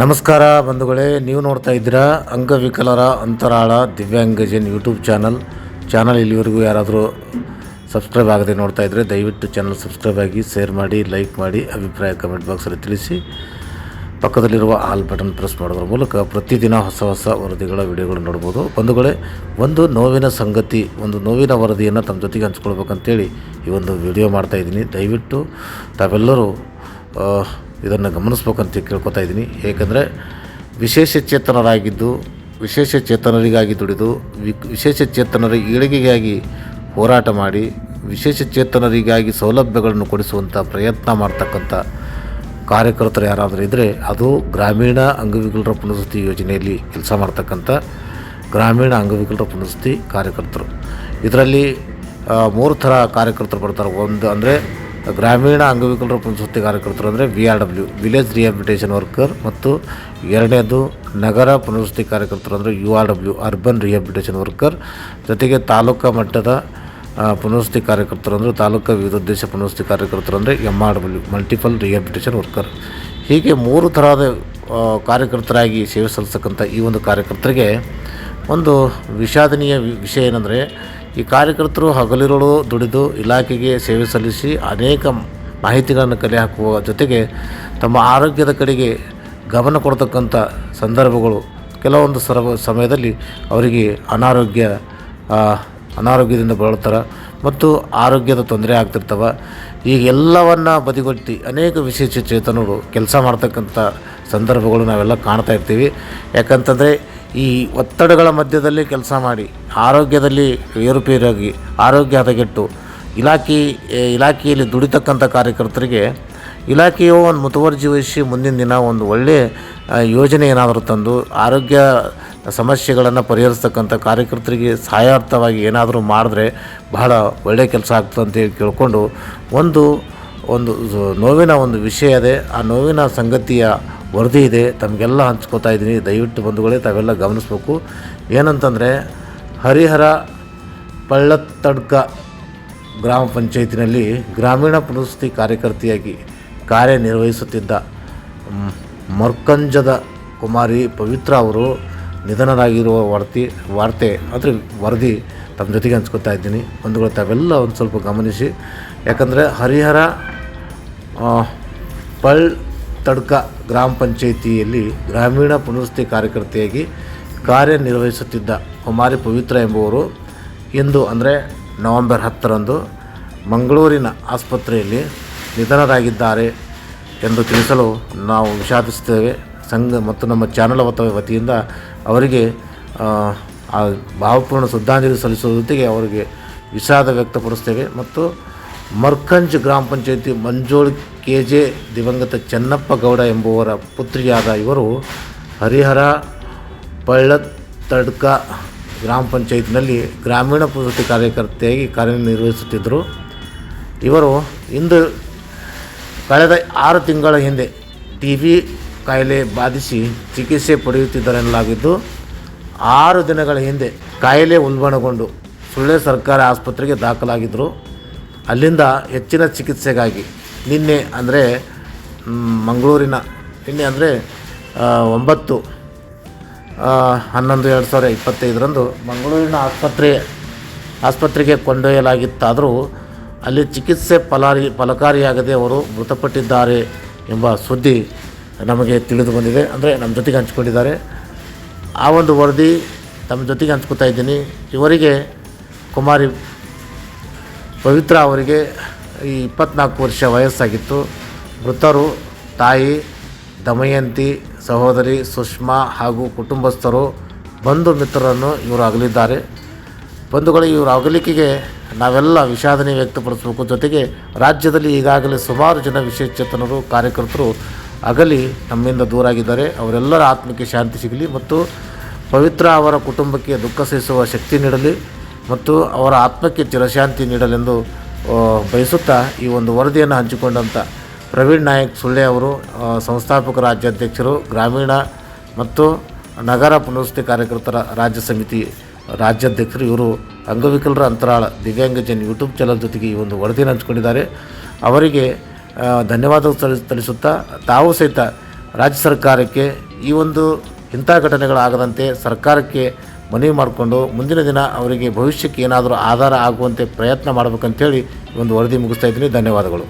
ನಮಸ್ಕಾರ ಬಂಧುಗಳೇ, ನೀವು ನೋಡ್ತಾ ಇದ್ದೀರಾ ಅಂಗವಿಕಲರ ಅಂತರಾಳ ದಿವ್ಯಾಂಗಜನ್ ಯೂಟ್ಯೂಬ್ ಚಾನಲ್. ಚಾನಲ್ ಇಲ್ಲಿವರೆಗೂ ಯಾರಾದರೂ ಸಬ್ಸ್ಕ್ರೈಬ್ ಆಗದೆ ನೋಡ್ತಾ ಇದ್ದರೆ ದಯವಿಟ್ಟು ಚಾನಲ್ ಸಬ್ಸ್ಕ್ರೈಬ್ ಆಗಿ, ಶೇರ್ ಮಾಡಿ, ಲೈಕ್ ಮಾಡಿ, ಅಭಿಪ್ರಾಯ ಕಮೆಂಟ್ ಬಾಕ್ಸಲ್ಲಿ ತಿಳಿಸಿ. ಪಕ್ಕದಲ್ಲಿರುವ ಆಲ್ ಬಟನ್ ಪ್ರೆಸ್ ಮಾಡೋದ್ರ ಮೂಲಕ ಪ್ರತಿದಿನ ಹೊಸ ಹೊಸ ವರದಿಗಳ ವಿಡಿಯೋಗಳು ನೋಡ್ಬೋದು. ಬಂಧುಗಳೇ, ಒಂದು ನೋವಿನ ಸಂಗತಿ, ಒಂದು ನೋವಿನ ವರದಿಯನ್ನು ತಮ್ಮ ಜೊತೆಗೆ ಹಂಚ್ಕೊಳ್ಬೇಕಂತೇಳಿ ಈ ಒಂದು ವಿಡಿಯೋ ಮಾಡ್ತಾಯಿದ್ದೀನಿ ದಯವಿಟ್ಟು ತಾವೆಲ್ಲರೂ ಇದನ್ನು ಗಮನಿಸ್ಬೇಕಂತ ಕೇಳ್ಕೊತಾ ಇದ್ದೀನಿ. ಏಕೆಂದರೆ ವಿಶೇಷ ಚೇತನರಾಗಿದ್ದು, ವಿಶೇಷ ಚೇತನರಿಗಾಗಿ ದುಡಿದು ವಿಶೇಷ ಚೇತನರ ಏಳಿಗೆಗಾಗಿ ಹೋರಾಟ ಮಾಡಿ, ವಿಶೇಷ ಚೇತನರಿಗಾಗಿ ಸೌಲಭ್ಯಗಳನ್ನು ಕೊಡಿಸುವಂಥ ಪ್ರಯತ್ನ ಮಾಡ್ತಕ್ಕಂಥ ಕಾರ್ಯಕರ್ತರು ಯಾರಾದರೂ ಇದ್ದರೆ ಅದು ಗ್ರಾಮೀಣ ಅಂಗವಿಕಲರ ಪುನರ್ವಸತಿ ಯೋಜನೆಯಲ್ಲಿ ಕೆಲಸ ಮಾಡ್ತಕ್ಕಂಥ ಗ್ರಾಮೀಣ ಅಂಗವಿಕಲರ ಪುನರ್ವಸತಿ ಕಾರ್ಯಕರ್ತರು. ಇದರಲ್ಲಿ ಮೂರು ಥರ ಕಾರ್ಯಕರ್ತರು ಬರ್ತಾರೆ. ಒಂದು ಅಂದರೆ ಗ್ರಾಮೀಣ ಅಂಗವಿಕಲರ ಪುನಸ್ವತಿ ಕಾರ್ಯಕರ್ತರು ಅಂದರೆ V R W village rehabilitation worker ಮತ್ತು ಎರಡನೇದು ನಗರ ಪುನರ್ವಸತಿ ಕಾರ್ಯಕರ್ತರು ಅಂದರೆ U R W urban rehabilitation worker ಜೊತೆಗೆ ತಾಲೂಕಾ ಮಟ್ಟದ ಪುನರ್ವಸತಿ ಕಾರ್ಯಕರ್ತರು ಅಂದರೆ ತಾಲೂಕಾ ವಿವಿಧೋದ್ದೇಶ ಪುನರ್ವಸತಿ ಕಾರ್ಯಕರ್ತರು ಅಂದರೆ M R W multiple rehabilitation worker ಹೀಗೆ ಮೂರು ಥರದ ಕಾರ್ಯಕರ್ತರಾಗಿ ಸೇವೆ ಸಲ್ಲಿಸ್ತಕ್ಕಂಥ ಈ ಒಂದು ಕಾರ್ಯಕರ್ತರಿಗೆ ಒಂದು ವಿಷಾದನೀಯ ವಿಷಯ ಏನಂದರೆ ಈ ಕಾರ್ಯಕರ್ತರು ಹಗಲಿರುಳು ದುಡಿದು ಇಲಾಖೆಗೆ ಸೇವೆ ಸಲ್ಲಿಸಿ ಅನೇಕ ಮಾಹಿತಿಗಳನ್ನು ಕಲೆ ಹಾಕುವ ಜೊತೆಗೆ ತಮ್ಮ ಆರೋಗ್ಯದ ಕಡೆಗೆ ಗಮನ ಕೊಡ್ತಕ್ಕಂಥ ಸಂದರ್ಭಗಳು ಕೆಲವೊಂದು ಸರ್ವ ಸಮಯದಲ್ಲಿ ಅವರಿಗೆ ಅನಾರೋಗ್ಯ ಅನಾರೋಗ್ಯದಿಂದ ಬಳಲ್ತಾರೆ ಮತ್ತು ಆರೋಗ್ಯದ ತೊಂದರೆ ಆಗ್ತಿರ್ತವೆ. ಈಗ ಎಲ್ಲವನ್ನ ಬದಿಗೊತ್ತಿ ಅನೇಕ ವಿಶೇಷ ಚೇತನರು ಕೆಲಸ ಮಾಡ್ತಕ್ಕಂಥ ಸಂದರ್ಭಗಳು ನಾವೆಲ್ಲ ಕಾಣ್ತಾ ಇರ್ತೀವಿ. ಯಾಕಂತಂದರೆ ಈ ಒತ್ತಡಗಳ ಮಧ್ಯದಲ್ಲಿ ಕೆಲಸ ಮಾಡಿ, ಆರೋಗ್ಯದಲ್ಲಿ ಏರುಪೇರಾಗಿ, ಆರೋಗ್ಯ ಹದಗೆಟ್ಟು, ಇಲಾಖೆ ಇಲಾಖೆಯಲ್ಲಿ ದುಡಿತಕ್ಕಂಥ ಕಾರ್ಯಕರ್ತರಿಗೆ ಇಲಾಖೆಯು ಒಂದು ಮುತುವರ್ಜಿ ವಹಿಸಿ ಮುಂದಿನ ದಿನ ಒಂದು ಒಳ್ಳೆಯ ಯೋಜನೆ ಏನಾದರೂ ತಂದು, ಆರೋಗ್ಯ ಸಮಸ್ಯೆಗಳನ್ನು ಪರಿಹರಿಸ್ತಕ್ಕಂಥ ಕಾರ್ಯಕರ್ತರಿಗೆ ಸಹಾಯಾರ್ಥವಾಗಿ ಏನಾದರೂ ಮಾಡಿದ್ರೆ ಬಹಳ ಒಳ್ಳೆಯ ಕೆಲಸ ಆಗ್ತದೆ ಅಂತೇಳಿ ಕೇಳಿಕೊಂಡು ಒಂದು ಒಂದು ನೋವಿನ ಒಂದು ವಿಷಯ ಇದೆ ಆ ನೋವಿನ ಸಂಗತಿಯ ವರದಿ ಇದೆ, ತಮಗೆಲ್ಲ ಹಂಚ್ಕೋತಾ ಇದ್ದೀನಿ. ದಯವಿಟ್ಟು ಬಂಧುಗಳೇ, ತಾವೆಲ್ಲ ಗಮನಿಸ್ಬೇಕು. ಏನಂತಂದರೆ, ಹರಿಹರ ಪಳ್ಳತ್ತಡ್ಕ ಗ್ರಾಮ ಪಂಚಾಯತಿನಲ್ಲಿ ಗ್ರಾಮೀಣ ಪುನರ್ವಸತಿ ಕಾರ್ಯಕರ್ತೆಯಾಗಿ ಕಾರ್ಯನಿರ್ವಹಿಸುತ್ತಿದ್ದ ಮರ್ಕಂಜದ ಕುಮಾರಿ ಪವಿತ್ರ ಅವರು ನಿಧನರಾಗಿರುವ ವಾರ್ತೆ ವಾರ್ತೆ, ಅಂದರೆ ವರದಿ ತಮ್ಮ ಜೊತೆಗೆ ಹಂಚ್ಕೊತಾ ಇದ್ದೀನಿ. ಬಂಧುಗಳು, ತಾವೆಲ್ಲ ಒಂದು ಸ್ವಲ್ಪ ಗಮನಿಸಿ. ಯಾಕಂದರೆ, ಹರಿಹರ ಪಳ್ ತಡ್ಕ ಗ್ರಾಮ ಪಂಚಾಯಿತಿಯಲ್ಲಿ ಗ್ರಾಮೀಣ ಪುನರ್ವಸತಿ ಕಾರ್ಯಕರ್ತೆಯಾಗಿ ಕಾರ್ಯನಿರ್ವಹಿಸುತ್ತಿದ್ದ ಕುಮಾರಿ ಪವಿತ್ರ ಎಂಬುವರು ಇಂದು ಅಂದರೆ ನವೆಂಬರ್ ಹತ್ತರಂದು ಮಂಗಳೂರಿನ ಆಸ್ಪತ್ರೆಯಲ್ಲಿ ನಿಧನರಾಗಿದ್ದಾರೆ ಎಂದು ತಿಳಿಸಲು ನಾವು ವಿಷಾದಿಸುತ್ತೇವೆ. ಸಂಘ ಮತ್ತು ನಮ್ಮ ಚಾನಲ್ ವತಿಯಿಂದ ಅವರಿಗೆ ಭಾವಪೂರ್ಣ ಶ್ರದ್ಧಾಂಜಲಿ ಸಲ್ಲಿಸುವ ಜೊತೆಗೆ ಅವರಿಗೆ ವಿಷಾದ ವ್ಯಕ್ತಪಡಿಸ್ತೇವೆ ಮತ್ತು ಮರ್ಕಂಜ್ ಗ್ರಾಮ ಪಂಚಾಯತಿ ಮಂಜೋಳ್ ಕೆ ಜೆ ದಿವಂಗತ ಚೆನ್ನಪ್ಪ ಗೌಡ ಎಂಬುವರ ಪುತ್ರಿಯಾದ ಇವರು ಹರಿಹರ ತಡ್ಕ ಗ್ರಾಮ ಪಂಚಾಯತ್ನಲ್ಲಿ ಗ್ರಾಮೀಣ ಪ್ರಸೂತಿ ಕಾರ್ಯಕರ್ತೆಯಾಗಿ ಕಾರ್ಯನಿರ್ವಹಿಸುತ್ತಿದ್ದರು. ಇವರು ಇಂದು ಕಳೆದ ಆರು ತಿಂಗಳ ಹಿಂದೆ ಟಿ ಬಿ ಕಾಯಿಲೆ ಬಾಧಿಸಿ ಚಿಕಿತ್ಸೆ ಪಡೆಯುತ್ತಿದ್ದರೆನ್ನಲಾಗಿದ್ದು, ಆರು ದಿನಗಳ ಹಿಂದೆ ಕಾಯಿಲೆ ಉಲ್ಬಣಗೊಂಡು ಸುಳ್ಳೆ ಸರ್ಕಾರಿ ಆಸ್ಪತ್ರೆಗೆ ದಾಖಲಾಗಿದ್ದರು. ಅಲ್ಲಿಂದ ಹೆಚ್ಚಿನ ಚಿಕಿತ್ಸೆಗಾಗಿ ನಿನ್ನೆ ಅಂದರೆ ಮಂಗಳೂರಿನ ನಿನ್ನೆ ಅಂದರೆ ಒಂಬತ್ತು ಹನ್ನೊಂದು ಎರಡು ಸಾವಿರ ಇಪ್ಪತ್ತೈದರಂದು ಮಂಗಳೂರಿನ ಆಸ್ಪತ್ರೆ, ಆಸ್ಪತ್ರೆಗೆ ಕೊಂಡೊಯ್ಯಲಾಗಿತ್ತಾದರೂ ಅಲ್ಲಿ ಚಿಕಿತ್ಸೆ ಫಲಾರಿ, ಫಲಕಾರಿಯಾಗದೆ ಅವರು ಮೃತಪಟ್ಟಿದ್ದಾರೆ ಎಂಬ ಸುದ್ದಿ ನಮಗೆ ತಿಳಿದು ಬಂದಿದೆ. ಅಂದರೆ ನಮ್ಮ ಜೊತೆಗೆ ಹಂಚ್ಕೊಂಡಿದ್ದಾರೆ. ಆ ಒಂದು ವರದಿ ತಮ್ಮ ಜೊತೆಗೆ ಹಂಚ್ಕೊತಾ ಇದ್ದೀನಿ. ಇವರಿಗೆ ಕುಮಾರಿ ಪವಿತ್ರ ಅವರಿಗೆ ಈ ಇಪ್ಪತ್ನಾಲ್ಕು ವರ್ಷ ವಯಸ್ಸಾಗಿತ್ತು. ಮೃತರು ತಾಯಿ, ದಮಯಂತಿ, ಸಹೋದರಿ ಸುಷ್ಮಾ ಹಾಗೂ ಕುಟುಂಬಸ್ಥರು ಬಂಧು ಮಿತ್ರರನ್ನು ಇವರು ಅಗಲಿದ್ದಾರೆ. ಬಂಧುಗಳು, ಇವರ ಅಗಲಿಕೆಗೆ ನಾವೆಲ್ಲ ವಿಷಾದನೆ ವ್ಯಕ್ತಪಡಿಸಬೇಕು. ಜೊತೆಗೆ ರಾಜ್ಯದಲ್ಲಿ ಈಗಾಗಲೇ ಸುಮಾರು ಜನ ವಿಶೇಷಚೇತನರು ಕಾರ್ಯಕರ್ತರು ಅಗಲಿ ನಮ್ಮಿಂದ ದೂರಾಗಿದ್ದಾರೆ. ಅವರೆಲ್ಲರ ಆತ್ಮಕ್ಕೆ ಶಾಂತಿ ಸಿಗಲಿ ಮತ್ತು ಪವಿತ್ರ ಅವರ ಕುಟುಂಬಕ್ಕೆ ದುಃಖ ಸಹಿಸುವ ಶಕ್ತಿ ನೀಡಲಿ. ಮತ್ತು ಅವರ ಆತ್ಮಕ್ಕೆ ಚಿರಶಾಂತಿ ನೀಡಲೆಂದು ಬಯಸುತ್ತಾ ಈ ಒಂದು ವರದಿಯನ್ನು ಹಂಚಿಕೊಂಡಂಥ ಪ್ರವೀಣ್ ನಾಯಕ್ ಸುಳ್ಳೆ ಅವರು ಸಂಸ್ಥಾಪಕ ರಾಜ್ಯಾಧ್ಯಕ್ಷರು, ಗ್ರಾಮೀಣ ಮತ್ತು ನಗರ ಪುನರ್ವಸತಿ ಕಾರ್ಯಕರ್ತರ ರಾಜ್ಯ ಸಮಿತಿ ರಾಜ್ಯಾಧ್ಯಕ್ಷರು ಇವರು ಅಂಗವಿಕಲರ ಅಂತರಾಳ ದಿವ್ಯಾಂಗಜನ್ ಯೂಟ್ಯೂಬ್ ಚಾನಲ್ ಜೊತೆಗೆ ಈ ಒಂದು ವರದಿಯನ್ನು ಹಂಚಿಕೊಂಡಿದ್ದಾರೆ. ಅವರಿಗೆ ಧನ್ಯವಾದ ಸಲ್ಲಿಸ್ ಸಲ್ಲಿಸುತ್ತಾ ತಾವು ಸಹಿತ ರಾಜ್ಯ ಸರ್ಕಾರಕ್ಕೆ ಈ ಒಂದು ಇಂಥ ಘಟನೆಗಳಾಗದಂತೆ ಸರ್ಕಾರಕ್ಕೆ ಮನವಿ ಮಾಡಿಕೊಂಡು ಮುಂದಿನ ದಿನ ಅವರಿಗೆ ಭವಿಷ್ಯಕ್ಕೆ ಏನಾದರೂ ಆಧಾರ ಆಗುವಂತೆ ಪ್ರಯತ್ನ ಮಾಡಬೇಕಂತೇಳಿ ಒಂದು ವರದಿ ಮುಗಿಸ್ತಾ ಇದ್ದೀನಿ. ಧನ್ಯವಾದಗಳು.